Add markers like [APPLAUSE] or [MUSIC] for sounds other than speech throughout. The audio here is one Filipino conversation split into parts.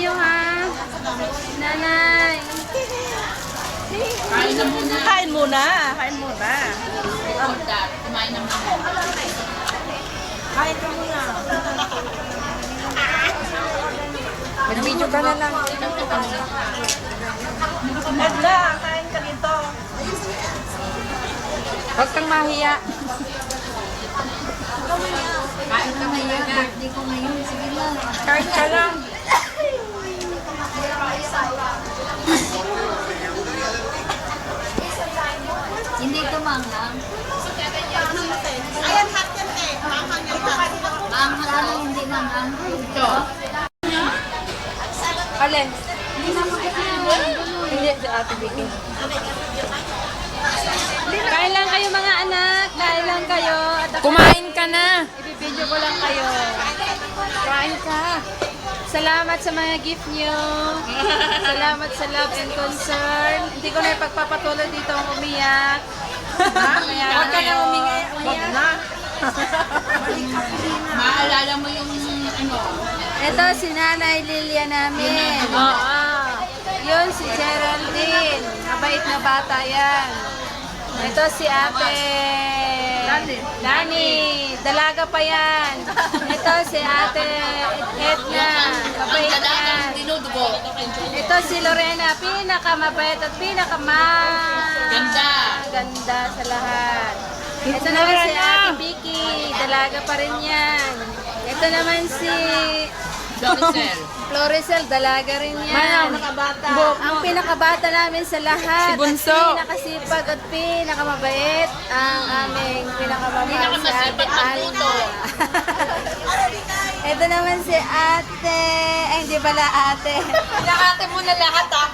Kayo ha. Nanay. Kain na muna. Kain muna. Kain muna. Kumain na muna. Kain ka muna. Mag-video ka na lang. Edna, kain ka dito. Huwag kang mahiya. Kain ka na. Kain ka lang. Ito manghang. Ayan, hot eh. Manghang yan hot. Manghang lalo hindi manghang. Ito. Alin? Hindi, si Ate Vicky. Kain lang kayo mga anak. Kain lang kayo. At Kumain ka na. Ibibideo ko lang kayo. Kain ka. Salamat sa mga gift nyo. [LAUGHS] Salamat sa love and concern. Hindi ko na ipagpapatuloy dito ang umiyak. Ka na kayo. umingi. Huwag na. Maalala mo yung ano. Ito si Nanay Lilia namin. Oo. Yun si Geraldine. Mabait na bata yan. Ito si ate. Lani. Lani. Dalaga pa yan. Ito si ate Edna. Mabait yan. Dinudugo. Ito si Lorena. Pinakamabait at pinakama... Ganda. Ganda sa lahat. Ito naman si Ate Vicky. Dalaga pa rin yan. Ito naman si... Doricel. [LAUGHS] Florecel, dalaga rin yan. Ang pinakabata namin sa lahat. Si Bunso. At pinakasipag at pinakamabait. Ang aming pinakamamahal si Ate. Alma. [LAUGHS] Ito naman si Ate. Ay, hindi pala ate. Pinakate mo na lahat ah.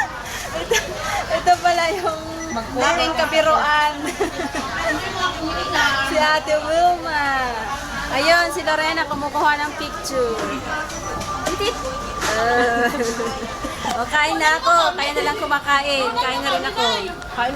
[LAUGHS] ito, ito pala yung aking kabiruan. Si Ate Wilma. Ayun, si Lorena kumukuha ng picture. Uh, [LAUGHS] o, kain na ako. Kaya na lang kumakain. Kain na rin ako. Kain